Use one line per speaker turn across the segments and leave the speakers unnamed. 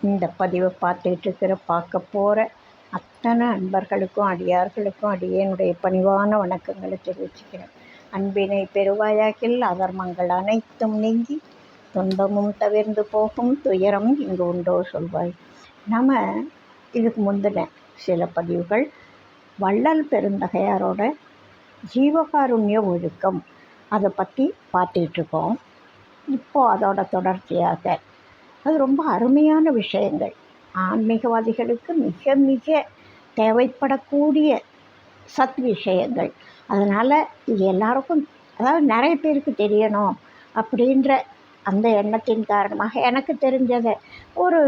இந்த பதிவை பார்த்துக்கிட்டு இருக்கிற பார்க்க போகிற அத்தனை அன்பர்களுக்கும் அடியார்களுக்கும் அடியேனுடைய பணிவான வணக்கங்களை தெரிவிச்சுக்கிறேன். அன்பினை பெருவாயாகில் அதர்மங்கள் அனைத்தும் நீங்கி துன்பமும் தவிர்ந்து போகும் துயரம் இங்கு உண்டோ சொல்வாய். நம்ம இதுக்கு முந்தின சில பதிவுகள் வள்ளல் பெருந்தகையாரோட ஜீவகாருண்ய ஒழுக்கம். அதை பற்றி பார்த்துக்கிட்டு இருக்கோம் இப்போது அதோட தொடர்ச்சியாக அது ரொம்ப அருமையான விஷயங்கள். ஆன்மீகவாதிகளுக்கு மிக மிக தேவைப்படக்கூடிய சத் விஷயங்கள். அதனால் இது எல்லாருக்கும் அதாவது நிறைய பேருக்கு தெரியணும் அப்படின்ற அந்த எண்ணத்தின் காரணமாக எனக்கு தெரிஞ்சதை ஒரு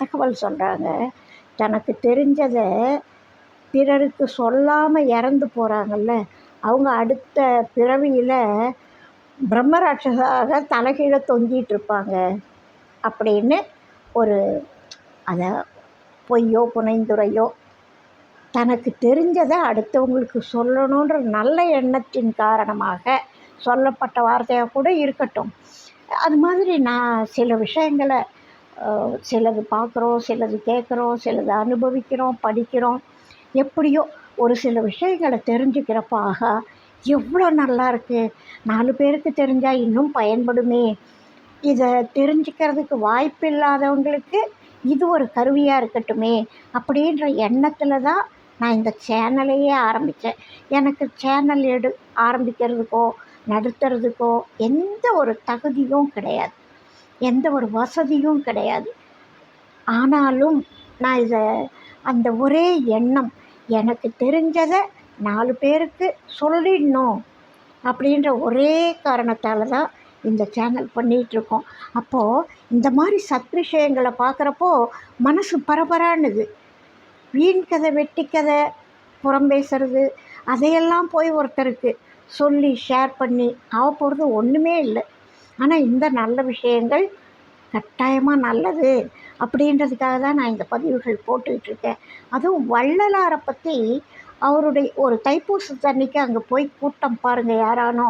தகவல் சொல்கிறாங்க தனக்கு தெரிஞ்சதை பிறருக்கு சொல்லாமல் இறந்து போகிறாங்கல்ல அவங்க அடுத்த பிறவியில் பிரம்மராட்சஸாக தலைகீழ தொங்கிட்டு இருப்பாங்க. அப்படின்னு ஒரு அதை பொய்யோ புனைந்துரையோ தனக்கு தெரிஞ்சதை அடுத்தவங்களுக்கு சொல்லணுன்ற நல்ல எண்ணத்தின் காரணமாக சொல்லப்பட்ட வார்த்தையாக கூட இருக்கட்டும். அது மாதிரி நான் சில விஷயங்களை சிலது பார்க்குறோம் சிலது கேட்குறோம் சிலது அனுபவிக்கிறோம் படிக்கிறோம். எப்படியோ ஒரு சில விஷயங்களை தெரிஞ்சுக்கிறப்ப ஆகா எவ்வளோ நல்லா இருக்குது நாலு பேருக்கு தெரிஞ்சால் இன்னும் பயன்படுமே. இதை தெரிஞ்சுக்கிறதுக்கு வாய்ப்பு இல்லாதவங்களுக்கு இது ஒரு கருவியாக இருக்கட்டுமே அப்படின்ற எண்ணத்தில் தான் நான் இந்த சேனலையே ஆரம்பித்தேன் எனக்கு சேனல் எடு ஆரம்பிக்கிறதுக்கோ நடத்துறதுக்கோ எந்த ஒரு தகுதியும் கிடையாது. எந்த ஒரு வசதியும் கிடையாது. ஆனாலும் நான் இதை அந்த ஒரே எண்ணம் எனக்கு தெரிஞ்சதை நாலு பேருக்கு சொல்லிடணும் அப்படின்ற ஒரே காரணத்தால் தான் இந்த சேனல் பண்ணிகிட்ருக்கோம் அப்போது இந்த மாதிரி சத் விஷயங்களை பார்க்குறப்போ மனசு பரபரானுது வீண் கதை வெட்டி கதை புறம் பேசுறது அதையெல்லாம் போய் ஒருத்தருக்கு சொல்லி ஷேர் பண்ணி ஆக போகிறது ஒன்றுமே இல்லை. ஆனால் இந்த நல்ல விஷயங்கள் கட்டாயமாக நல்லது அப்படின்றதுக்காக தான் நான் இந்த பதிவுகள் போட்டுக்கிட்டு இருக்கேன் அதுவும் வள்ளலாரை பற்றி அவருடைய ஒரு தைப்பூசத்தன்னைக்கு அங்கே போய் கூட்டம் பாருங்கள் யாரானோ.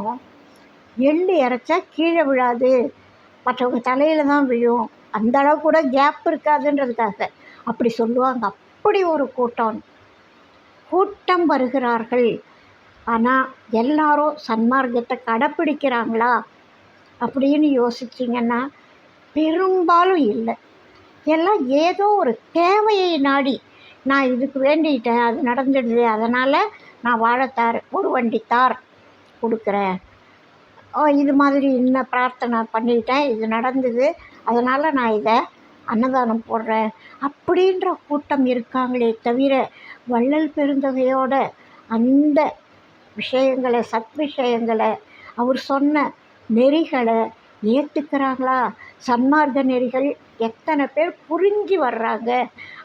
எள்ளு இறைச்சா கீழே விழாது. மற்றவங்க தலையில் தான் விழும். அந்த அளவு கூட கேப் இருக்காதுன்றதுக்காக அப்படி சொல்லுவாங்க. அப்படி ஒரு கூட்டம். கூட்டம் வருகிறார்கள். ஆனால் எல்லாரும் சன்மார்க்கத்தை கடைப்பிடிக்கிறாங்களா? அப்படின்னு யோசிச்சிங்கன்னா பெரும்பாலும் இல்லை. எல்லாம் ஏதோ ஒரு தேவையை நாடி நான் இதுக்கு வேண்டிட்டேன் அது நடந்துடுது அதனால் நான் வாழைத்தார் ஒரு வண்டித்தார் கொடுக்குறேன். ஓ இது மாதிரி இன்னும் பிரார்த்தனை பண்ணிட்டேன். இது நடந்தது. அதனால் நான் இதை அன்னதானம் போடுறேன். அப்படின்ற கூட்டம் இருக்காங்களே தவிர வள்ளல் பெருந்தகையோட அந்த விஷயங்களை சத் விஷயங்களை அவர் சொன்ன நெறிகளை ஏற்றுக்கிறாங்களா சன்மார்க்க நெறிகள் எத்தனை பேர் புரிஞ்சு வர்றாங்க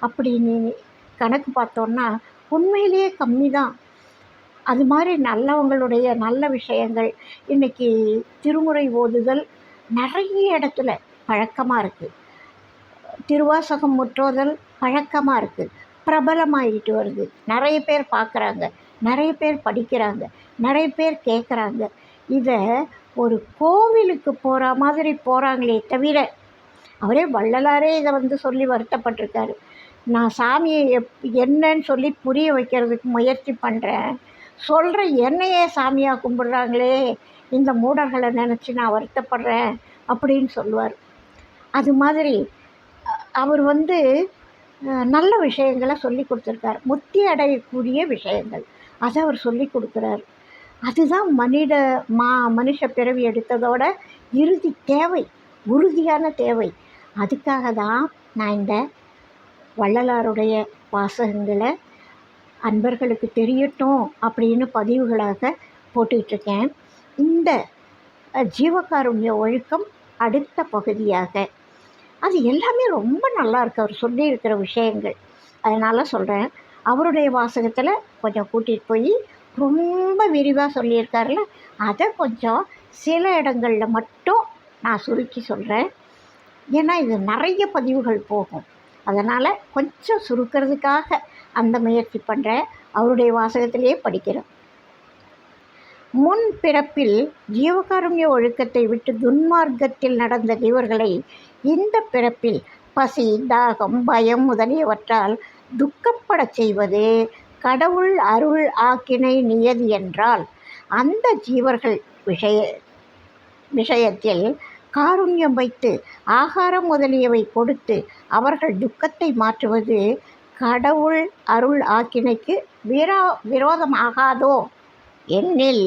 அப்படின்னு கணக்கு பார்த்தோன்னா உண்மையிலேயே கம்மி தான் அது மாதிரி நல்லவங்களுடைய நல்ல விஷயங்கள். இன்றைக்கி திருமுறை ஓதுதல் நிறைய இடத்துல பழக்கமாக இருக்குது திருவாசகம் முற்றோதல் பழக்கமாக இருக்குது பிரபலமாகிட்டு வருது. நிறைய பேர் பார்க்குறாங்க நிறைய பேர் படிக்கிறாங்க. நிறைய பேர் கேட்குறாங்க இதை ஒரு கோவிலுக்கு போகிற மாதிரி போகிறாங்களே தவிர அவரே வள்ளலாரே இதை வந்து சொல்லி வருத்தப்பட்டிருக்காரு. நான் சாமியை எப் என்னன்னு சொல்லி புரிய வைக்கிறதுக்கு முயற்சி பண்ணுறேன் சொல்கிற என்னையே சாமியாக கும்பிட்றாங்களே இந்த மூடர்களை நினச்சி நான் வருத்தப்படுறேன் அப்படின்னு சொல்லுவார். அது மாதிரி அவர் வந்து நல்ல விஷயங்களை சொல்லி கொடுத்துருக்கார். முத்தி அடையக்கூடிய விஷயங்கள். அதை அவர் சொல்லி கொடுக்குறாரு. அதுதான் மனித மா மனுஷ பிறவி எடுத்ததோட இறுதி தேவை உறுதியான தேவை. அதுக்காக தான் நான் இந்த வள்ளலாருடைய வாசகங்களை அன்பர்களுக்கு தெரியட்டும் அப்படின்னு பதிவுகளாக போட்டுக்கிட்டுருக்கேன். இந்த ஜீவகாருண்ய ஒழுக்கம் அடுத்த பகுதியாக. அது எல்லாமே ரொம்ப நல்லா இருக்கு. அவர் சொல்லியிருக்கிற விஷயங்கள். அதனால் சொல்கிறேன் அவருடைய வாசகத்தில் கொஞ்சம் கூட்டிகிட்டு போய் ரொம்ப விரிவாக சொல்லியிருக்காருல அதை கொஞ்சம் சில இடங்களில் மட்டும் நான் சுருக்கி சொல்கிறேன் ஏன்னா இது நிறைய பதிவுகள் போகும். அதனால் கொஞ்சம் சுருக்கிறதுக்காக அந்த முயற்சி பண்ணுறேன் அவருடைய வாசகத்திலேயே படிக்கிறேன். முன் பிறப்பில் ஜீவகாருண்ய ஒழுக்கத்தை விட்டு துன்மார்க்கத்தில் நடந்த இவர்களை இந்த பிறப்பில் பசி தாகம் பயம் முதலியவற்றால் துக்கப்படச் செய்வது கடவுள் அருள் ஆக்கினை நியதி என்றால் அந்த ஜீவர்கள் விஷய விஷயத்தில் காருண்யம் வைத்து ஆகாரம் முதலியவை கொடுத்து அவர்கள் துக்கத்தை மாற்றுவது கடவுள் அருள் ஆக்கினைக்கு விரோ விரோதமாகாதோ? எண்ணில்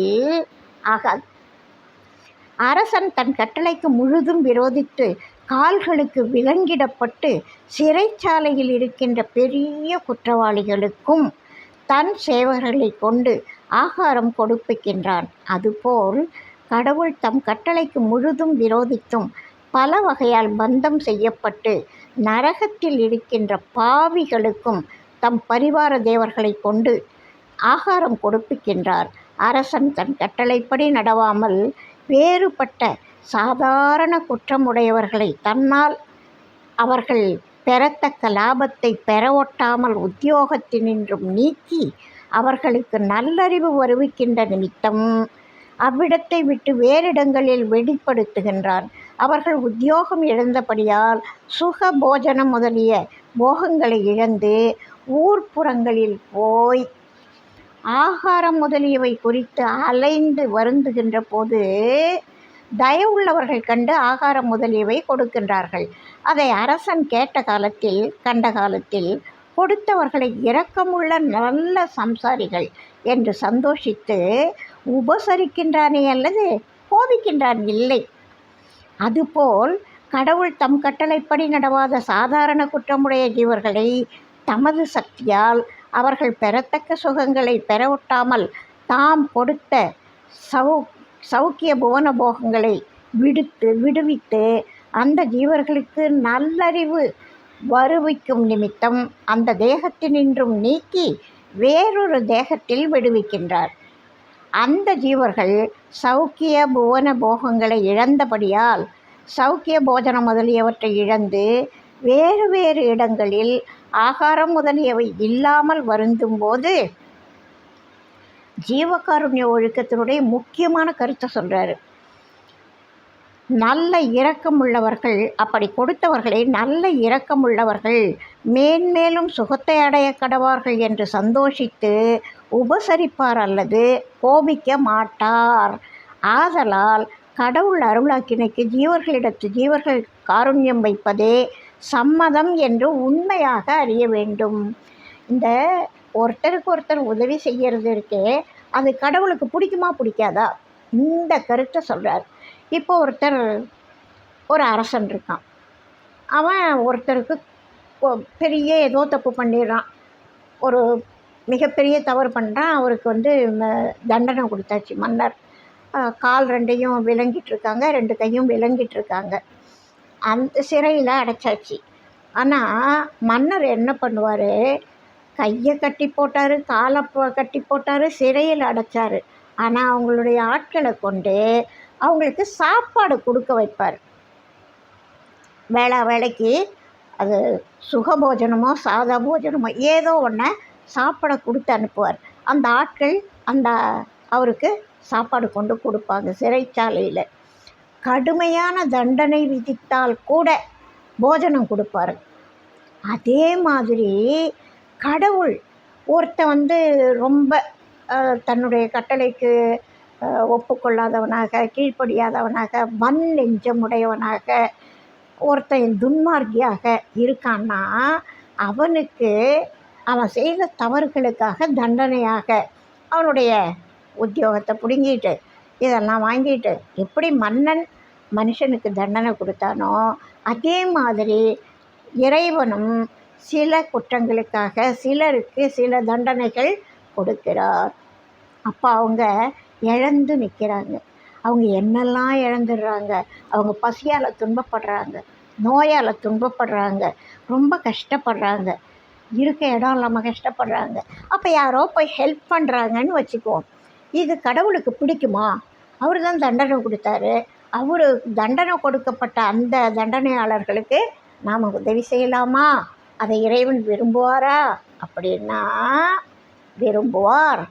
ஆகாது அரசன் தன் கட்டளைக்கு முழுதும் விரோதித்து கால்களுக்கு விலங்கிடப்பட்டு சிறைச்சாலையில் இருக்கின்ற பெரிய குற்றவாளிகளுக்கும் தன் சேவர்களை கொண்டு ஆகாரம் கொடுப்பிக்கின்றான். அதுபோல் கடவுள் தம் கட்டளைக்கு முழுதும் விரோதித்தும் பல வகையால் பந்தம் செய்யப்பட்டு நரகத்தில் இருக்கின்ற பாவிகளுக்கும் தம் பரிவார தேவர்களை கொண்டு ஆகாரம் கொடுப்பிக்கின்றார். அரசன் தன் கட்டளைப்படி நடவாமல் வேறுபட்ட சாதாரண குற்றமுடையவர்களை தன்னால் அவர்கள் பெறத்தக்க லாபத்தை பெற ஒட்டாமல் உத்தியோகத்தினின்றும் நீக்கி அவர்களுக்கு நல்லறிவு வருவிக்கின்ற நிமித்தம் அவ்விடத்தை விட்டு வேறிடங்களில் வெளிப்படுத்துகின்றான். அவர்கள் உத்தியோகம் இழந்தபடியால் சுக போஜனம் முதலிய போகங்களை இழந்து ஊர்ப்புறங்களில் போய் ஆகாரம் முதலியவை குறித்து அலைந்து வருந்துகின்ற போது தயவுள்ளவர்கள் கண்டு ஆகாரம் முதலியவை கொடுக்கின்றார்கள். அதை அரசன் கேட்ட காலத்தில் கண்ட காலத்தில் கொடுத்தவர்களை இரக்கமுள்ள நல்ல சம்சாரிகள் என்று சந்தோஷித்து உபசரிக்கின்றானே அல்லது கோபிக்கின்றான் இல்லை? அதுபோல் கடவுள் தம் கட்டளைப்படி நடவாத சாதாரண குற்றமுடைய ஜீவர்களை தமது சக்தியால் அவர்கள் பெறத்தக்க சுகங்களை பெறவொட்டாமல் தாம் கொடுத்த சௌ சௌக்கிய புவன போகங்களை விடுத்து விடுவித்து அந்த ஜீவர்களுக்கு நல்லறிவு வருவிக்கும் நிமித்தம் அந்த தேகத்தினின்றும் நீக்கி வேறொரு தேகத்தில் விடுவிக்கின்றார். அந்த ஜீவர்கள் சௌக்கிய புவன போகங்களை இழந்தபடியால் சௌக்கிய போஜனம் முதலியவற்றை இழந்து வேறு வேறு இடங்களில் ஆகாரம் முதலியவை இல்லாமல் வருந்தும் போது ஜீவகாருண்ய ஒழுக்கத்தினுடைய முக்கியமான கருத்தை சொல்கிறாரு நல்ல இரக்கமுள்ளவர்கள் அப்படி கொடுத்தவர்களை நல்ல இரக்கமுள்ளவர்கள் மேன்மேலும் சுகத்தை அடைய கடவார்கள் என்று சந்தோஷித்து உபசரிப்பார் அல்லது கோபிக்க மாட்டார். ஆதலால் கடவுள் அருளாக்கினைக்கு ஜீவர்களிடத்து ஜீவர்கள் காருண்யம் வைப்பதே சம்மதம் என்று உண்மையாக அறிய வேண்டும். இந்த ஒருத்தருக்கு ஒருத்தர் உதவி செய்கிறது இருக்கே அது கடவுளுக்கு பிடிக்குமா பிடிக்காதா? இந்த கருத்தை சொல்கிறார் இப்போ ஒருத்தர் ஒரு அரசன் இருக்கான். அவன் ஒருத்தருக்கு பெரிய ஏதோ தப்பு பண்ணிடுறான். ஒரு மிகப்பெரிய தவறு பண்ணுறான் அவருக்கு வந்து தண்டனை கொடுத்தாச்சு. மன்னர் கால் ரெண்டையும் விளங்கிட்டு இருக்காங்க ரெண்டு கையும் விளங்கிட்டு இருக்காங்க அந்த சிறையில் அடைச்சாச்சு. ஆனால் மன்னர் என்ன பண்ணுவார்? கையை கட்டி போட்டார் காலை கட்டி போட்டார் சிறையில் அடைச்சார். ஆனால் அவங்களுடைய ஆட்களை கொண்டு அவங்களுக்கு சாப்பாடு கொடுக்க வைப்பார். வேளா வேலைக்கு அது சுகபோஜனமோ சாதா போஜனமோ ஏதோ ஒன்று சாப்பிட கொடுத்து அனுப்புவார். அந்த ஆட்கள் அந்த அவருக்கு சாப்பாடு கொண்டு கொடுப்பாங்க சிறைச்சாலையில். கடுமையான தண்டனை விதித்தால் கூட போஜனம் கொடுப்பாரு. அதே மாதிரி கடவுள் ஒருத்தன் வந்து ரொம்ப தன்னுடைய கட்டளைக்கு ஒப்புக்கொள்ளாதவனாக கீழ்ப்படியாதவனாக மண் நெஞ்சமுடையவனாக ஒருத்தன் துன்மார்கியாக இருக்கான்னா அவனுக்கு அவன் செய்த தவறுகளுக்காக தண்டனையாக அவனுடைய உத்தியோகத்தை பிடுங்கிட்டு இதெல்லாம் வாங்கிட்டு எப்படி மன்னன் மனுஷனுக்கு தண்டனை கொடுத்தானோ அதே மாதிரி இறைவனும் சில குற்றங்களுக்காக சிலருக்கு சில தண்டனைகள் கொடுக்கிறார். அப்போ அவங்க இழந்து நிற்கிறாங்க அவங்க என்னெல்லாம் இழந்துடுறாங்க? அவங்க பசியால் துன்பப்படுறாங்க நோயால் துன்பப்படுறாங்க ரொம்ப கஷ்டப்படுறாங்க. இருக்க இடம் இல்லாமல் கஷ்டப்படுறாங்க. அப்போ யாரோ போய் ஹெல்ப் பண்ணுறாங்கன்னு வச்சுக்குவோம் இது கடவுளுக்கு பிடிக்குமா? அவர் தான் தண்டனை கொடுத்தாரு. அவர் தண்டனை கொடுக்கப்பட்ட அந்த தண்டனையாளர்களுக்கு நாம் உதவி செய்யலாமா? அதை இறைவன் விரும்புவாரா? அப்படின்னா விரும்புவார்.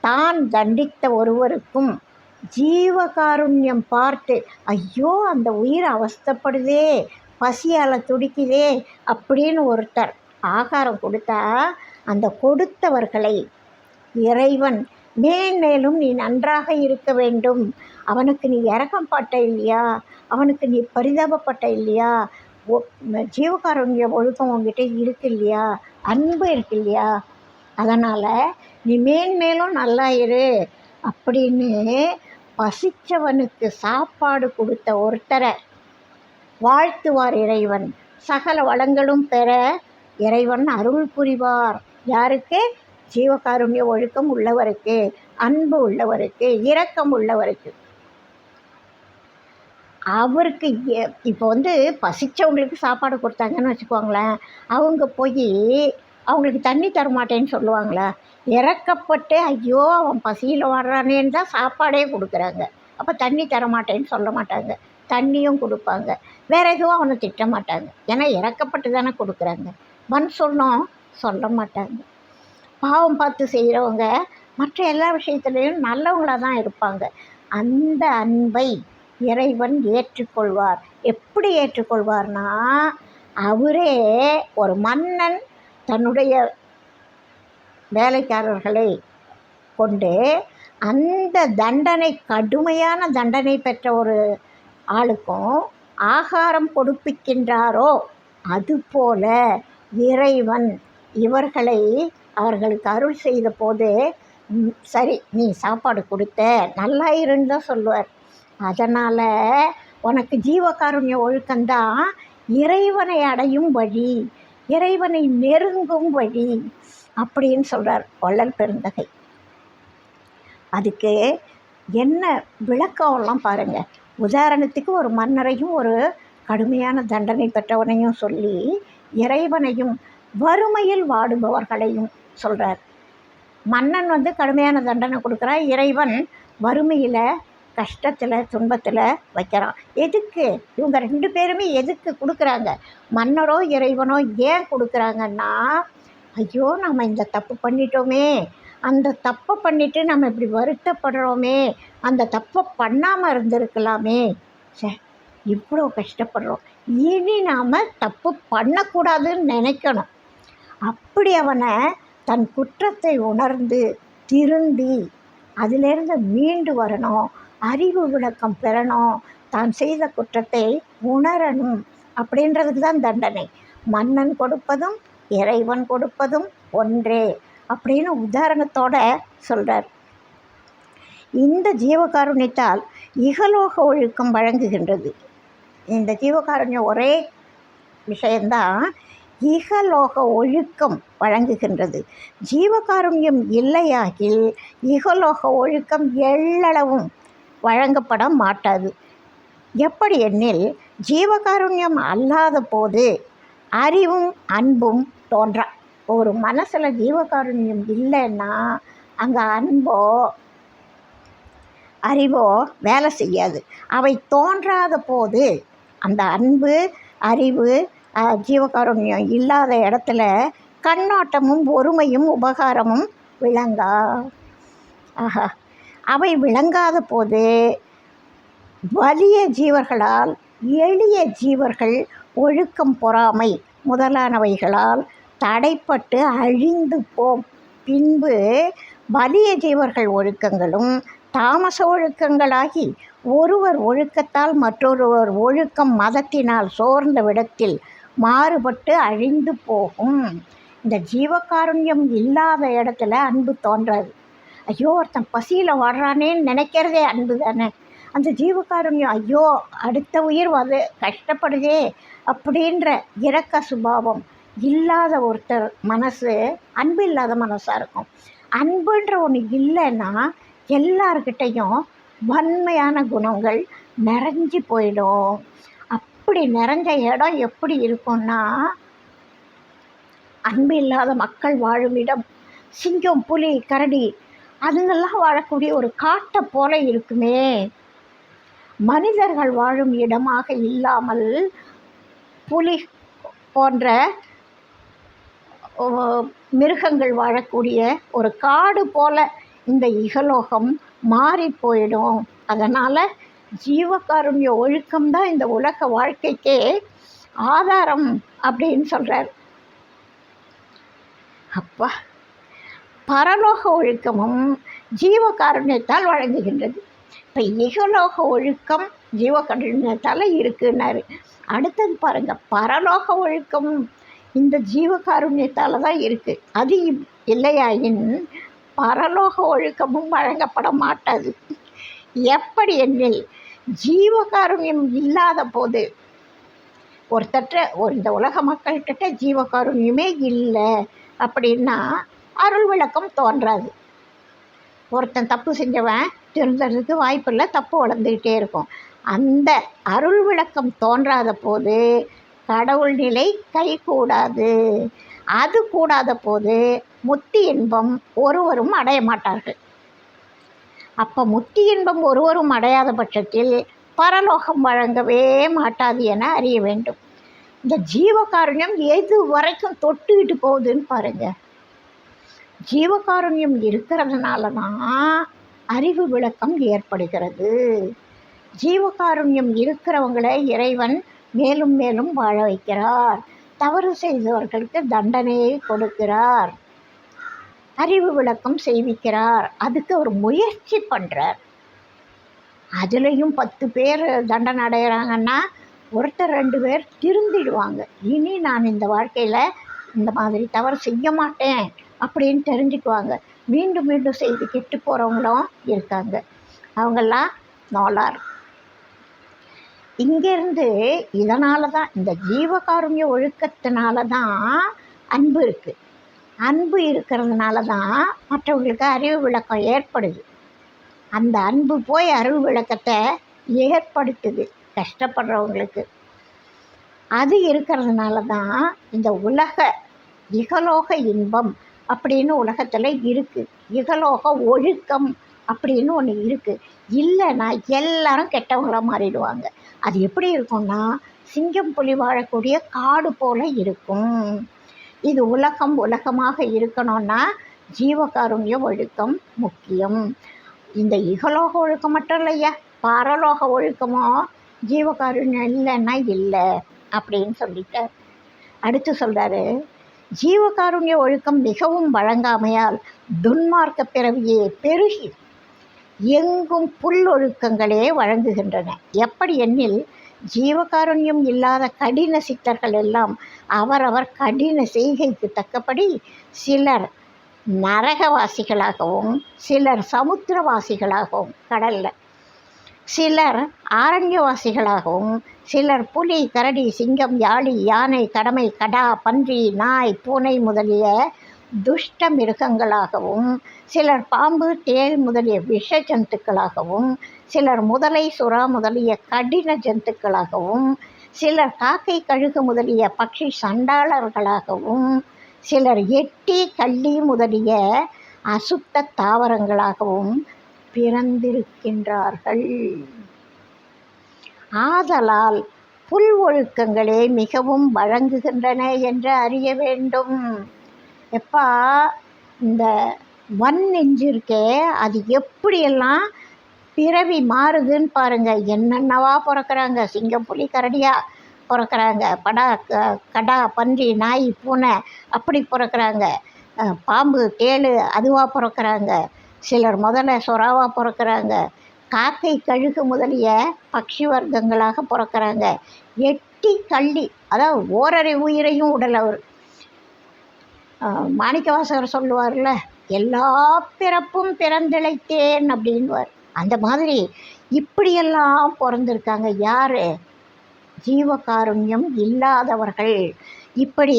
தான் தண்டித்த ஒருவருக்கும் ஜீவகாருண்யம் பார்த்து ஐயோ அந்த உயிர் அவஸ்தைப்படுதே பசியால் துடிக்குதே அப்படின்னு ஒருத்தர் ஆகாரம் கொடுத்தா அந்த கொடுத்தவர்களை இறைவன் மேன்மேலும் நீ நன்றாக இருக்க வேண்டும். அவனுக்கு நீ இறக்கம் பட்ட இல்லையா? அவனுக்கு நீ பரிதாபப்பட்ட இல்லையா? ஒ- ஜீவகாருண்ய ஒழுக்கம் உங்ககிட்ட இருக்கு இல்லையா? அன்பு இருக்கு இல்லையா? அதனால் நீ மேன்மேலும் நல்லா இரு அப்படின்னு பசிச்சவனுக்கு சாப்பாடு கொடுத்த ஒருத்தரை வாழ்த்துவார் இறைவன். சகல வளங்களும் பெற இறைவன் அருள் புரிவார். யாருக்கு? ஜீவகாருண்ய ஒழுக்கம் உள்ளவருக்கு அன்பு உள்ளவருக்கு இரக்கம் உள்ளவருக்கு. அவருக்கு இப்போ வந்து பசித்தவங்களுக்கு சாப்பாடு கொடுத்தாங்கன்னு வச்சுக்கோங்களேன். அவங்க போய் அவங்களுக்கு தண்ணி தர மாட்டேன்னு சொல்லுவாங்களா? இறக்கப்பட்டு ஐயோ அவன் பசியில் வர்றானேன்னு தான் சாப்பாடே கொடுக்குறாங்க. அப்போ தண்ணி தர மாட்டேன்னு சொல்ல மாட்டாங்க. தண்ணியும் கொடுப்பாங்க. வேற எதுவும் அவனை திட்ட மாட்டாங்க ஏன்னா இறக்கப்பட்டு தானே கொடுக்குறாங்க. மண் சொன்னோம் சொல்ல மாட்டாங்க. பாவம் பார்த்து செய்கிறவங்க மற்ற எல்லா விஷயத்துலேயும் நல்லவங்களாக தான் இருப்பாங்க. அந்த அன்பை இறைவன் ஏற்றுக்கொள்வார். எப்படி ஏற்றுக்கொள்வார்னா அவரே ஒரு மன்னன் தன்னுடைய வேலைக்காரர்களை கொண்டு அந்த தண்டனை கடுமையான தண்டனை பெற்ற ஒரு ஆளுக்கும் ஆகாரம் கொடுப்பிக்கின்றாரோ அதுபோல இறைவன். இவர்களை அவர்களுக்கு அருள் செய்த போது சரி நீ சாப்பாடு கொடுத்த நல்லா இருன்னு தான் சொல்லுவார். அதனால் உனக்கு ஜீவகாருண்ய ஒழுக்கம்தான் இறைவனை அடையும் வழி இறைவனை நெருங்கும் வழி அப்படின்னு சொல்கிறார் வள்ளல் பெருந்தகை. அதுக்கு என்ன விளக்கம்லாம் பாருங்கள் உதாரணத்துக்கு ஒரு மன்னரையும் ஒரு கடுமையான தண்டனை பெற்றவனையும் சொல்லி இறைவனையும் வறுமையில் வாடுபவர்களையும் சொல்கிறார் மன்னன் வந்து கடுமையான தண்டனை கொடுக்குறான். இறைவன் வறுமையில் கஷ்டத்தில் துன்பத்தில் வைக்கிறான். எதுக்கு? இவங்க ரெண்டு பேருமே எதுக்கு கொடுக்குறாங்க? மன்னரோ இறைவனோ ஏன் கொடுக்குறாங்கன்னா ஐயோ நம்ம இந்த தப்பு பண்ணிட்டோமே. அந்த தப்பை பண்ணிவிட்டு நம்ம இப்படி வருத்தப்படுறோமே. அந்த தப்பை பண்ணாமல் இருந்திருக்கலாமே. சே இவ்வளோ கஷ்டப்படுறோம். இனி நாம் தப்பு பண்ணக்கூடாதுன்னு நினைக்கணும். அப்படி அவனை தன் குற்றத்தை உணர்ந்து திருந்தி அதிலிருந்து மீண்டு வரணும். அறிவு விளக்கம் பெறணும். தான் செய்த குற்றத்தை உணரணும் அப்படின்றதுக்கு தான் தண்டனை. மன்னன் கொடுப்பதும் இறைவன் கொடுப்பதும் ஒன்றே அப்படின்னு உதாரணத்தோட சொல்கிறார் இந்த ஜீவகாருண்யத்தால் இகலோக ஒழுக்கம் வழங்குகின்றது. இந்த ஜீவகாருண்யம் ஒரே விஷயந்தான் இகலோக ஒழுக்கம் வழங்குகின்றது. ஜீவகாருண்யம் இல்லையாகில் இகலோக ஒழுக்கம் எள்ளளவும் வழங்கப்பட மாட்டாது. எப்படி எனில் ஜீவகாருண்யம் அல்லாத போது அறிவும் அன்பும் தோன்றா. ஒரு மனசில் ஜீவகாருண்யம் இல்லைன்னா அங்கே அன்போ அறிவோ வேலை செய்யாது. அவை தோன்றாத போது அந்த அன்பு அறிவு ஜீவகாருண்யம் இல்லாத இடத்துல கண்ணோட்டமும் ஒருமையும் உபகாரமும் விளங்கா? ஆஹா. அவை விளங்காத போது வலிய ஜீவர்களால் எளிய ஜீவர்கள் ஒழுக்கம் பொறாமை முதலானவைகளால் தடைப்பட்டு அழிந்து போம். பின்பு வலிய ஜீவர்கள் ஒழுக்கங்களும் தாமச ஒழுக்கங்களாகி ஒருவர் ஒழுக்கத்தால் மற்றொருவர் ஒழுக்கம் மதத்தினால் சோர்ந்த விடத்தில் மாறுபட்டு அழிந்து போகும். இந்த ஜீவகாருண்யம் இல்லாத இடத்துல அன்பு தோன்றாது. ஐயோ ஒருத்தன் பசியில் வாடுறானேன்னு நினைக்கிறதே அன்பு தானே. அந்த ஜீவகாருண்யம் ஐயோ அடுத்த உயிர் வந்து கஷ்டப்படுதே அப்படின்ற இரக்க சுபாவம் இல்லாத ஒருத்தர் மனசு அன்பு இல்லாத மனசாக இருக்கும். அன்புன்ற ஒன்று இல்லைன்னா எல்லார்கிட்டேயும் வன்மையான குணங்கள் நிறைஞ்சு போயிடும். அப்படி நிறைஞ்ச இடம் எப்படி இருக்கும்னா அன்பு இல்லாத மக்கள் வாழும் இடம் சிங்கம் புலி கரடி அதுங்கெல்லாம் வாழக்கூடிய ஒரு காட்டை போல இருக்குமே. மனிதர்கள் வாழும் இடமாக இல்லாமல் புலி போன்ற மிருகங்கள் வாழக்கூடிய ஒரு காடு போல இந்த இகலோகம் மாறி போயிடும். அதனால் ஜீவகாருண்ய ஒழுக்கம்தான் இந்த உலக வாழ்க்கைக்கே ஆதாரம் அப்படின்னு சொல்கிறார் அப்பா பரலோக ஒழுக்கமும் ஜீவகாருண்யத்தால் வழங்குகின்றது. இப்போ இகலோக ஒழுக்கம் ஜீவகாருண்யத்தால் இருக்குன்னாரு. அடுத்தது பாருங்க பரலோக ஒழுக்கம் இந்த ஜீவகாருண்யத்தால் தான் இருக்குது அது இல்லையாயின் பரலோக ஒழுக்கமும் வழங்கப்பட மாட்டாது எப்படி எனில் ஜீவகாருண்யம் இல்லாத போது. ஒருத்தட்ட ஒரு இந்த உலக மக்கள்கிட்ட ஜீவகாருண்யமே இல்லை அப்படின்னா அருள் விளக்கம் தோன்றாது. ஒருத்தன் தப்பு செஞ்சவன் திருந்துறதுக்கு வாய்ப்பில்லை தப்பு வளர்ந்துக்கிட்டே இருக்கும். அந்த அருள் விளக்கம் தோன்றாத போது கடவுள் நிலை கை கூடாது அது கூடாத போது முத்தி இன்பம் ஒருவரும் அடைய மாட்டார்கள். அப்போ முத்தி இன்பம் ஒருவரும் அடையாத பட்சத்தில் பரலோகம் வழங்கவே மாட்டாது என அறிய வேண்டும். இந்த ஜீவகாருண்யம் எது வரைக்கும் தொட்டுக்கிட்டு போகுதுன்னு பாருங்கள் ஜீவகாருண்யம் இருக்கிறதுனால தான் அறிவு விளக்கம் ஏற்படுகிறது. ஜீவகாருண்யம் இருக்கிறவங்களை இறைவன் மேலும் மேலும் வாழ வைக்கிறார். தவறு செய்தவர்களுக்கு தண்டனையை கொடுக்கிறார். அறிவு விளக்கம் செய்விக்கிறார். அதுக்கு அவர் முயற்சி பண்ணுறார் அதுலேயும் பத்து பேர் தண்டனை அடைகிறாங்கன்னா ஒருத்தர் ரெண்டு பேர் திருந்திடுவாங்க. இனி நான் இந்த வாழ்க்கையில் இந்த மாதிரி தவறு செய்ய மாட்டேன் அப்படின்னு தெரிஞ்சுக்குவாங்க. மீண்டும் மீண்டும் செய்து கெட்டு போகிறவங்களும் இருக்காங்க. அவங்கெல்லாம் நோலார் இங்கேருந்து இதனால தான் இந்த ஜீவகாருண்ய ஒழுக்கத்தினால தான் அன்பு இருக்குது அன்பு இருக்கிறதுனால தான் மற்றவங்களுக்கு அறிவு விளக்கம் ஏற்படுது. அந்த அன்பு போய் அறிவு விளக்கத்தை ஏற்படுத்துது கஷ்டப்படுறவங்களுக்கு. அது இருக்கிறதுனால தான் இந்த உலக இகலோக இன்பம் அப்படின்னு உலகத்தில் இருக்குது இகலோக ஒழுக்கம் அப்படின்னு ஒன்று இருக்குது இல்லைன்னா எல்லாரும் கெட்டவங்களாக மாறிடுவாங்க. அது எப்படி இருக்கும்னா சிங்கம் புலி வாழக்கூடிய காடு போல இருக்கும். இது உலகம் உலகமாக இருக்கணும்னா ஜீவகாருண்ய ஒழுக்கம் முக்கியம். இந்த இகலோக ஒழுக்கம் மட்டும் இல்லையா? பரலோக ஒழுக்கமோ ஜீவகாருண்யம் இல்லைன்னா இல்லை அப்படின்னு சொல்லிட்டார். அடுத்து சொல்கிறாரு ஜீவகாருண்ய ஒழுக்கம் மிகவும் வழங்காமையால் துன்மார்க்க பிறவியே பெருகி எங்கும் புல்லொழுக்கங்களே வழங்குகின்றன. எப்படி எண்ணில் ஜீவகாருண்யம் இல்லாத கடின சித்தர்கள் எல்லாம் அவரவர் கடின செய்கைக்கு தக்கபடி சிலர் நரகவாசிகளாகவும் சிலர் சமுத்திரவாசிகளாகவும் கடலில். சிலர் ஆரண்யவாசிகளாகவும் சிலர் புலி கரடி சிங்கம் யாழி யானை கடமை கடா பன்றி நாய் பூனை முதலிய துஷ்ட மிருகங்களாகவும் சிலர் பாம்பு தேள் முதலிய விஷ ஜந்துக்களாகவும் சிலர் முதலை சுறா முதலிய கடின ஜந்துக்களாகவும் சிலர் காக்கை கழுகு முதலிய பட்சி சண்டாளர்களாகவும் சிலர் எட்டி கள்ளி முதலிய அசுத்த தாவரங்களாகவும் பிறந்திருக்கின்றார்கள். ஆதலால் புல் ஒழுக்கங்களே மிகவும் வழங்குகின்றன என்று அறிய வேண்டும். எப்பா இந்த ஒன் இன்ச் இருக்கே அது எப்படியெல்லாம் பிறவி மாறுதுன்னு பாருங்கள் என்னென்னவா பிறக்கிறாங்க. சிங்கம் புலி கரடியாக பிறக்கறாங்க. படா கடா பன்றி நாய் பூனை அப்படி பிறக்கிறாங்க. பாம்பு தேள் அதுவாக பிறக்கிறாங்க. சிலர் முதல்ல சொராவாக பிறக்கிறாங்க. காக்கை கழுகு முதலிய பக்ஷி வர்க்கங்களாக பிறக்கறாங்க. எட்டி கள்ளி அதாவது ஓரறை உயிரையும் உடல் அவர் மாணிக்கவாசகர் சொல்லுவார்ல எல்லா பிறப்பும் பிறந்திழைத்தேன் அப்படின்வார் அந்த மாதிரி இப்படியெல்லாம் பிறந்திருக்காங்க. யார்? ஜீவகாருண்யம் இல்லாதவர்கள். இப்படி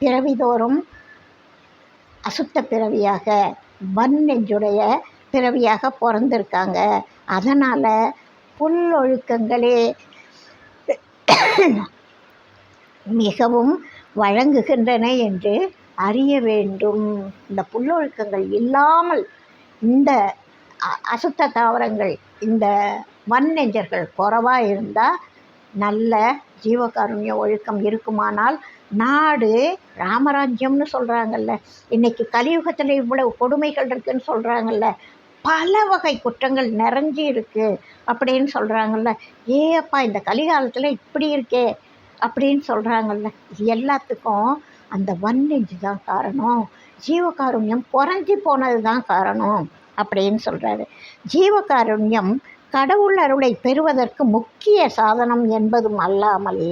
பிறவிதோறும் அசுத்த பிறவியாக வன் நெஞ்சுடைய பிறவியாக பிறந்திருக்காங்க. அதனால் புல்லொழுக்கங்களே மிகவும் வழங்குகின்றன என்று அறிய வேண்டும். இந்த புல்லொழுக்கங்கள் இல்லாமல் இந்த அசுத்த தாவரங்கள் இந்த வன்னெஞ்சர்கள் குறைவாக இருந்தால் நல்ல ஜீவகாருண்ய ஒழுக்கம் இருக்குமானால் நாடு ராமராஜ்யம்னு சொல்கிறாங்கல்ல இன்றைக்கி கலியுகத்தில் இவ்வளவு கொடுமைகள் இருக்குதுன்னு சொல்கிறாங்கல்ல பல வகை குற்றங்கள் நிறைஞ்சி இருக்குது அப்படின்னு சொல்கிறாங்கல்ல ஏப்பா இந்த கலிகாலத்தில் இப்படி இருக்கே அப்படின்னு சொல்கிறாங்கல்ல இது எல்லாத்துக்கும் அந்த வன்னெஞ்சு தான் காரணம். ஜீவகாருண்யம் குறைஞ்சி போனது தான் காரணம் அப்படின்னு சொல்கிறாரு ஜீவகாருண்யம் கடவுள் அருளை பெறுவதற்கு முக்கிய சாதனம் என்பதும் அல்லாமல்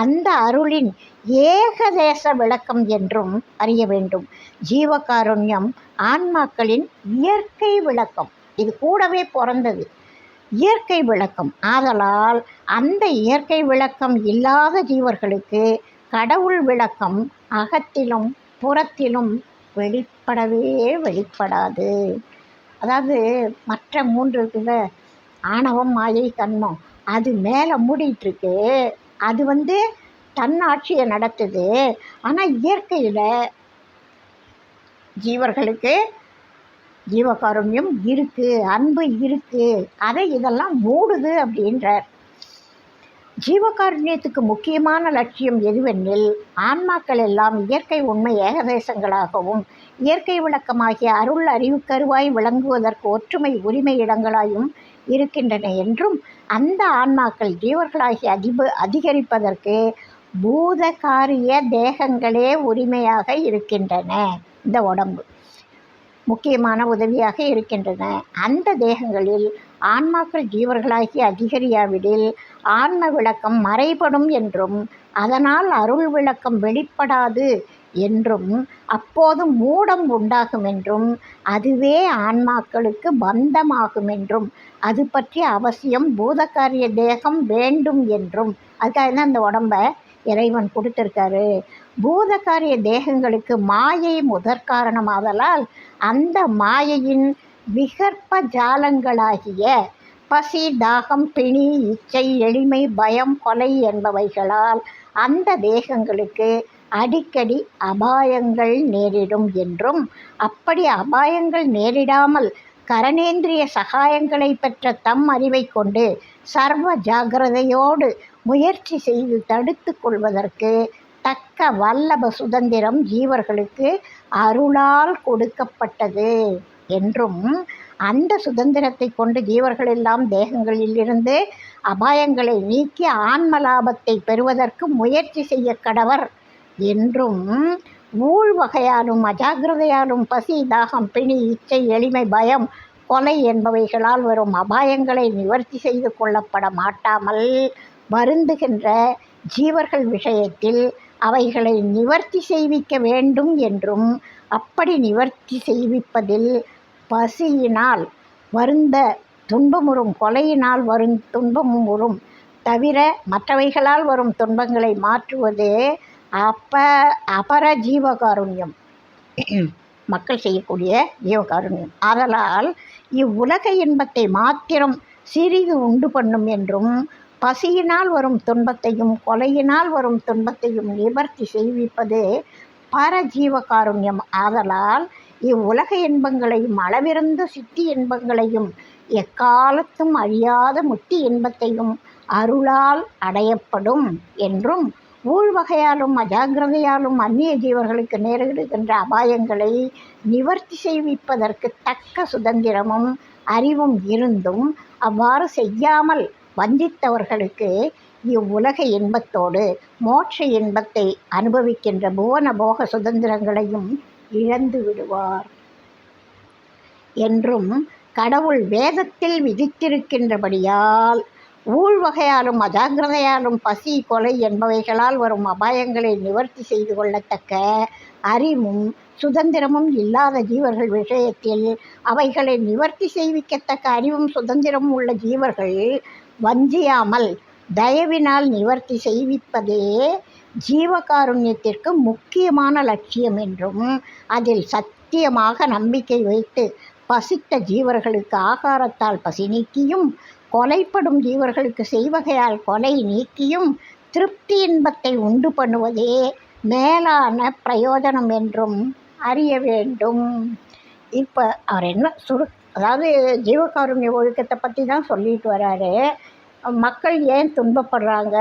அந்த அருளின் ஏகதேச விளக்கம் என்றும் அறிய வேண்டும். ஜீவகாருண்யம் ஆன்மாக்களின் இயற்கை விளக்கம். இது கூடவே பிறந்தது. இயற்கை விளக்கம். ஆதலால் அந்த இயற்கை விளக்கம் இல்லாத ஜீவர்களுக்கு கடவுள் விளக்கம் அகத்திலும் புறத்திலும் வெளிப்படவே வெளிப்படாது. அதாவது மற்ற மூன்று இருக்குல்ல ஆணவம் மாயை கண்மம் அது மேலே மூடிட்டுருக்கு. அது வந்து தன்னாட்சியை நடத்துது. ஆனால் இயற்கையில் ஜீவர்களுக்கு ஜீவகாருண்யம் இருக்குது அன்பு இருக்குது அதை இதெல்லாம் மூடுது அப்படின்றார். ஜீவகாருண்யத்துக்கு முக்கியமான லட்சியம் எதுவெனில் ஆன்மாக்கள் எல்லாம் இயற்கை உண்மை ஏகதேசங்களாகவும் இயற்கை விளக்கமாகிய அருள் அறிவுக்கருவாய் விளங்குவதற்கு ஒற்றுமை உரிமை இடங்களாயும் இருக்கின்றன என்றும் அந்த ஆன்மாக்கள் ஜீவர்களாகி அதிப அதிகரிப்பதற்கு பூதகாரிய தேகங்களே உரிமையாக இருக்கின்றன. இந்த உடம்பு முக்கியமான உதவியாக இருக்கின்றன. அந்த தேகங்களில் ஆன்மாக்கள் ஜீவர்களாகி அதிகரியாவிடில் ஆன்ம விளக்கம் மறைபடும் என்றும் அதனால் அருள் விளக்கம் வெளிப்படாது என்றும் அப்போது மூடம் உண்டாகும் என்றும் அதுவே ஆன்மாக்களுக்கு பந்தமாகும் என்றும் அது பற்றி அவசியம் பூதகாரிய தேகம் வேண்டும் என்றும். அதுக்காக தான் அந்த உடம்பை இறைவன் கொடுத்துருக்காரு. பூதகாரிய தேகங்களுக்கு மாயை முதற்காரணமாதலால் அந்த மாயையின் விகற்ப ஜாலங்களாகிய பசி தாகம் பிணி இச்சை எளிமை பயம் கொலை என்பவைகளால் அந்த தேகங்களுக்கு அடிக்கடி அபாயங்கள் நேரிடும் என்றும் அப்படி அபாயங்கள் நேரிடாமல் கரணேந்திரிய சகாயங்களை பெற்ற தம் அறிவை கொண்டு சர்வ ஜாகிரதையோடு முயற்சி செய்து தடுத்து கொள்வதற்கு தக்க வல்லப சுதந்திரம் ஜீவர்களுக்கு அருளால் கொடுக்கப்பட்டது என்றும் அந்த சுதந்திரத்தை கொண்டு ஜீவர்கள் எல்லாம் தேகங்களிலிருந்து அபாயங்களை நீக்கி ஆன்ம லாபத்தை பெறுவதற்கு முயற்சி செய்ய கடவர். என்றும் ஊழ் வகையாலும் அஜாக்கிரதையாலும் பசி தாகம் பிணி இச்சை எளிமை பயம் கொலை என்பவைகளால் வரும் அபாயங்களை நிவர்த்தி செய்து கொள்ளப்பட மாட்டாமல் வருந்துகின்ற ஜீவர்கள் விஷயத்தில் அவைகளை நிவர்த்தி செய்விக்க வேண்டும் என்றும் அப்படி நிவர்த்தி செய்விப்பதில் பசியினால் வருந்த துன்பமுறும் கொலையினால் வரும் துன்பமும் வரும் தவிர மற்றவைகளால் வரும் துன்பங்களை மாற்றுவதே அப்ப அபர ஜீவகாருண்யம். மக்கள் செய்யக்கூடிய ஜீவகாருண்யம். ஆதலால் இவ்வுலக இன்பத்தை மாத்திரம் சிறிது உண்டு பண்ணும் என்றும் பசியினால் வரும் துன்பத்தையும் கொலையினால் வரும் துன்பத்தையும் நிவர்த்தி செய்விப்பது பரஜீவகாருண்யம். ஆதலால் இவ்வுலக இன்பங்களையும் அளவிருந்த சித்தி இன்பங்களையும் எக்காலத்தும் அழியாத முத்தி இன்பத்தையும் அருளால் அடையப்படும் என்றும் ஊழ்வகையாலும் அஜாக்கிரதையாலும் அந்நிய ஜீவர்களுக்கு நேரிடுகின்ற அபாயங்களை நிவர்த்தி செய்விப்பதற்கு தக்க சுதந்திரமும் அறிவும் இருந்தும் அவ்வாறு செய்யாமல் வந்தித்தவர்களுக்கு இவ்வுலக இன்பத்தோடு மோட்ச இன்பத்தை அனுபவிக்கின்ற புவன போக சுதந்திரங்களையும் இழந்து விடுவார். என்றும் கடவுள் வேதத்தில் விதித்திருக்கின்றபடியால் ஊழ்வகையாலும் அஜாக்கிரதையாலும் பசி கொலை என்பவைகளால் வரும் அபாயங்களை நிவர்த்தி செய்து கொள்ளத்தக்க அறிவும் சுதந்திரமும் இல்லாத ஜீவர்கள் விஷயத்தில் அவைகளை நிவர்த்தி செய்விக்கத்தக்க அறிவும் சுதந்திரமும் உள்ள ஜீவர்கள் வஞ்சியாமல் தயவினால் நிவர்த்தி செய்விப்பதே ஜீவகாருண்யத்திற்கு முக்கியமான லட்சியம் என்றும் அதில் சத்தியமாக நம்பிக்கை வைத்து பசித்த ஜீவர்களுக்கு ஆகாரத்தால் பசி நீக்கியும் கொலைப்படும் ஜீவர்களுக்கு செய்வகையால் கொலை நீக்கியும் திருப்தி இன்பத்தை உண்டு பண்ணுவதே மேலான பிரயோஜனம் என்றும் அறிய வேண்டும். இப்போ அவர் என்ன சுரு அதாவது ஜீவகாருண்ய ஒழுக்கத்தை பற்றி தான் சொல்லிட்டு வராரு. மக்கள் ஏன் துன்பப்படுறாங்க?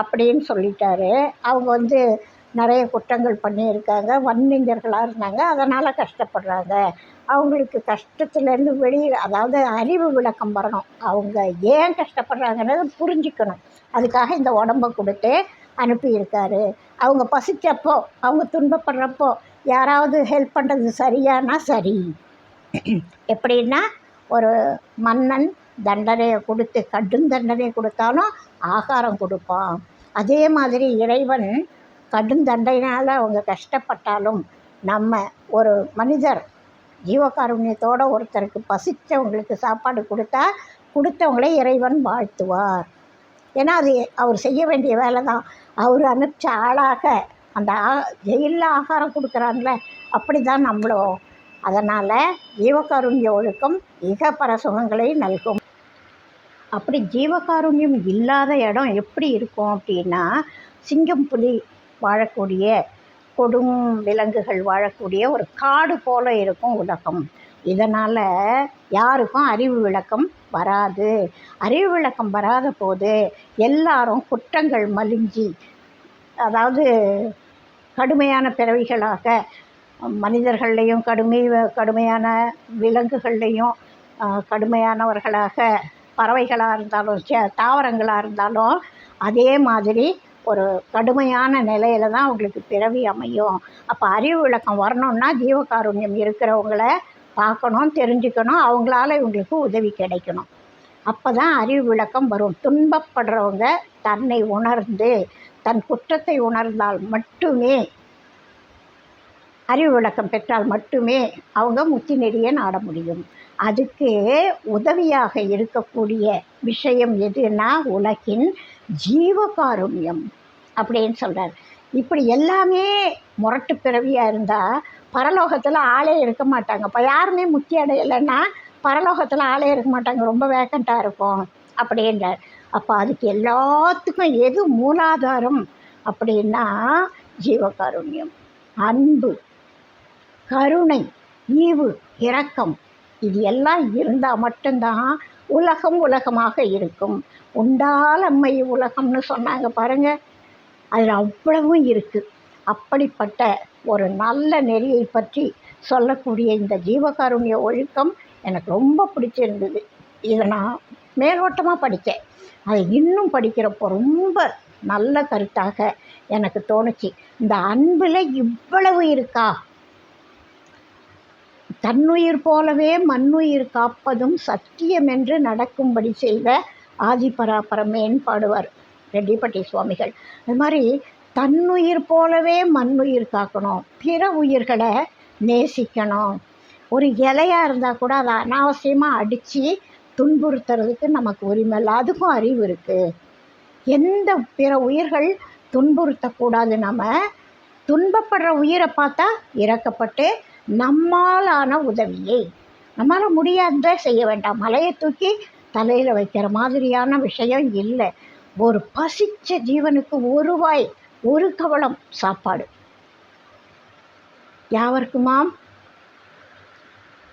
அப்படின்னு சொல்லிட்டாரு. அவங்க வந்து நிறைய குற்றங்கள் பண்ணியிருக்காங்க. வன்னிஞர்களாக இருந்தாங்க. அதனால் கஷ்டப்படுறாங்க. அவங்களுக்கு கஷ்டத்துலேருந்து வெளியே அதாவது அறிவு விளக்கம் வரணும். அவங்க ஏன் கஷ்டப்படுறாங்கன்றத புரிஞ்சுக்கணும். அதுக்காக இந்த உடம்ப கொடுத்து அனுப்பியிருக்காரு. அவங்க பசிச்சப்போ அவங்க துன்பப்படுறப்போ யாராவது ஹெல்ப் பண்ணுறது சரியானா சரி. எப்படின்னா ஒரு மன்னன் தண்டனையை கொடுத்து கடும் தண்டனை கொடுத்தாலும் ஆகாரம் கொடுப்பான். அதே மாதிரி இறைவன் கடும் தண்டையினால் அவங்க கஷ்டப்பட்டாலும் நம்ம ஒரு மனிதர் ஜீவகாருண்யத்தோடு ஒருத்தருக்கு பசித்தவங்களுக்கு சாப்பாடு கொடுத்தா கொடுத்தவங்களே இறைவன் வாழ்த்துவார். ஏன்னா அது அவர் செய்ய வேண்டிய வேலை தான் அவர் அனுப்பிச்ச ஆளாக அந்த ஆ ஜெயிலில் ஆகாரம் கொடுக்குறாங்கள அப்படி தான் நம்மளும். அதனால் ஜீவகாருண்ய ஒழுக்கம் இகப்பர சுகங்களை நல்கும். அப்படி ஜீவகாருண்யம் இல்லாத இடம் எப்படி இருக்கும் அப்படின்னா சிங்கம் புலி வாழக்கூடிய கொடும் விலங்குகள் வாழக்கூடிய ஒரு காடு போல இருக்கும் உலகம். இதனால் யாருக்கும் அறிவு விளக்கம் வராது. அறிவு விளக்கம் வராத போது எல்லாரும் குற்றங்கள் மலிஞ்சி அதாவது கடுமையான பிறவிகளாக மனிதர்கள்லேயும் கடுமை கடுமையான விலங்குகள்லேயும் கடுமையானவர்களாக பறவைகளாக இருந்தாலும் தாவரங்களாக இருந்தாலும் அதே மாதிரி ஒரு கடுமையான நிலையில தான் அவங்களுக்கு பிறவி அமையும். அப்போ அறிவு விளக்கம் வரணும்னா ஜீவகாருண்யம் இருக்கிறவங்கள பார்க்கணும் தெரிஞ்சுக்கணும் அவங்களால இவங்களுக்கு உதவி கிடைக்கணும். அப்போ தான் அறிவு விளக்கம் வரும். துன்பப்படுறவங்க தன்னை உணர்ந்து தன் குற்றத்தை உணர்ந்தால் மட்டுமே அறிவு விளக்கம் பெற்றால் மட்டுமே அவங்க முத்தி நெறியை நாட முடியும். அதுக்கு உதவியாக இருக்கக்கூடிய விஷயம் எதுனா உலகின் ஜீவகாருண்யம் அப்படின்னு சொல்கிறார் இப்படி எல்லாமே முரட்டு பிறவியாக இருந்தால் பரலோகத்தில் ஆளே இருக்க மாட்டாங்க. இப்போ யாருமே முக்தி அடையலைன்னா பரலோகத்தில் ஆளே இருக்க மாட்டாங்க. ரொம்ப வேக்கண்ட்டாக இருக்கும் அப்படின்றார். அப்போ அதுக்கு எல்லாத்துக்கும் எது மூலாதாரம் அப்படின்னா ஜீவகாருண்யம். அன்பு கருணை ஈவு இரக்கம் இது எல்லாம் இருந்தால் மட்டும்தான் உலகம் உலகமாக இருக்கும். உண்டால் அம்மை உலகம்னு சொன்னாங்க பாருங்கள் அதில் அவ்வளவும் இருக்குது அப்படிப்பட்ட ஒரு நல்ல நெறியை பற்றி சொல்லக்கூடிய இந்த ஜீவகாருண்ய ஒழுக்கம் எனக்கு ரொம்ப பிடிச்சிருந்தது. இதை நான் மேலோட்டமாக படித்தேன். அதை இன்னும் படிக்கிறப்போ ரொம்ப நல்ல கருத்தாக எனக்கு தோணுச்சு. இந்த அன்பில் இவ்வளவு இருக்கா? தன்னுயிர் போலவே மண்ணுயிர் காப்பதும் சத்தியம் என்று நடக்கும்படி செய்த ஆதிபராபரமேன் பாடுவார். ரெட்டிப்பட்டி சுவாமிகள். அது மாதிரி தன்னுயிர் போலவே மண்ணுயிர் காக்கணும். பிற உயிர்களை நேசிக்கணும். ஒரு இலையாக இருந்தால் கூட அதை அனாவசியமாக அடித்து துன்புறுத்துறதுக்கு நமக்கு உரிமை இல்லை. அதுக்கும் அறிவு இருக்குது எந்த பிற உயிர்கள் துன்புறுத்தக்கூடாது நம்ம? துன்பப்படுற உயிரை பார்த்தா இறக்கப்பட்டு நம்மாலான உதவியை நம்மளால் முடியாத செய்ய வேண்டாம். மலையை தூக்கி தலையில் வைக்கிற மாதிரியான விஷயம் இல்லை. ஒரு பசிச்ச ஜீவனுக்கு ஒரு வாய் ஒரு கவளம் சாப்பாடு. யாவருக்குமாம்?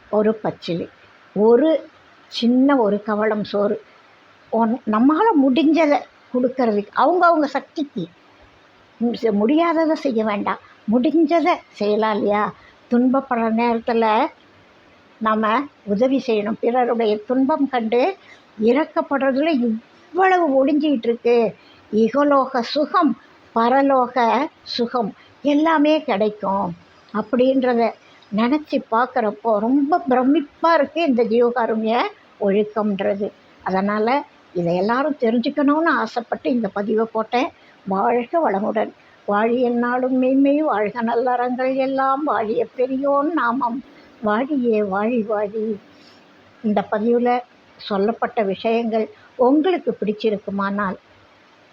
ஒரு பச்சிலி. ஒரு சின்ன ஒரு கவளம் சோறு. ஒன் நம்மளால் முடிஞ்சதை கொடுக்கறதுக்கு அவங்கவுங்க சக்திக்கு. முடியாததை செய்ய வேண்டாம். முடிஞ்சதை செய்யலாம் இல்லையா? துன்பப்படுற நேரத்தில் நாம் உதவி செய்யணும். பிறருடைய துன்பம் கண்டு இறக்கப்படுறதுல இவ்வளவு ஒளிஞ்சிக்கிட்டு இருக்கு. இகலோக சுகம் பரலோக சுகம் எல்லாமே கிடைக்கும் அப்படின்றத நினச்சி பார்க்குறப்போ ரொம்ப பிரமிப்பாக இருக்குது இந்த ஜீவகாருண்ய ஒழுக்கம்ன்றது. அதனால் இதை எல்லாரும் தெரிஞ்சுக்கணும்னு ஆசைப்பட்டு இந்த பதிவை போட்டேன். வாழ்க வளமுடன். வாழிய நாளும் மெய்மை வாழ்க நல்லறங்கள் எல்லாம் வாழிய பெரியோன் நாமம். வாழியே வாழி வாழி. இந்த பதிவில் சொல்லப்பட்ட விஷயங்கள் உங்களுக்கு பிடிச்சிருக்குமானால்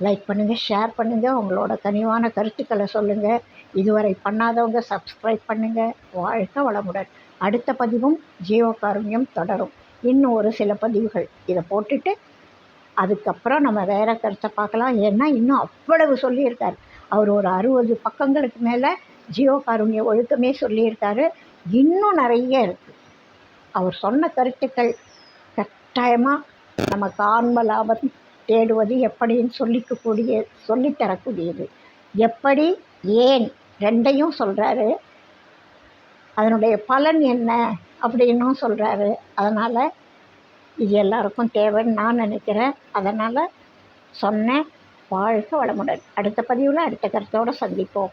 லைக் பண்ணுங்கள் ஷேர் பண்ணுங்கள் உங்களோட கனிவான கருத்துக்களை சொல்லுங்கள் இதுவரை பண்ணாதவங்க சப்ஸ்கிரைப் பண்ணுங்கள் வாழ்க வளமுடன். அடுத்த பதிவும் ஜீவகாருண்யம் தொடரும். இன்னும் ஒரு சில பதிவுகள் இதை போட்டுட்டு அதுக்கப்புறம் நம்ம வேறு கருத்தை பார்க்கலாம். ஏன்னா இன்னும் அவ்வளவு சொல்லியிருக்கார். அவர் ஒரு அறுபது பக்கங்களுக்கு மேலே ஜீவகாருண்ய ஒழுக்கமே சொல்லியிருக்காரு. இன்னும் நிறைய இருக்குது அவர் சொன்ன கருத்துக்கள் கட்டாயமாக நமக்கு ஆன்ம லாபம் தேடுவது எப்படின்னு சொல்லிக்கக்கூடிய சொல்லித்தரக்கூடியது எப்படி? ஏன்? ரெண்டையும் சொல்கிறாரு அதனுடைய பலன் என்ன அப்படின்னும் சொல்கிறாரு அதனால் இது எல்லாருக்கும் தேவைன்னு நான் நினைக்கிறேன். அதனால் சொன்னேன் வாழ்க வளமுடன். அடுத்த பதிவில் அடுத்த கருத்தோடு சந்திப்போம்.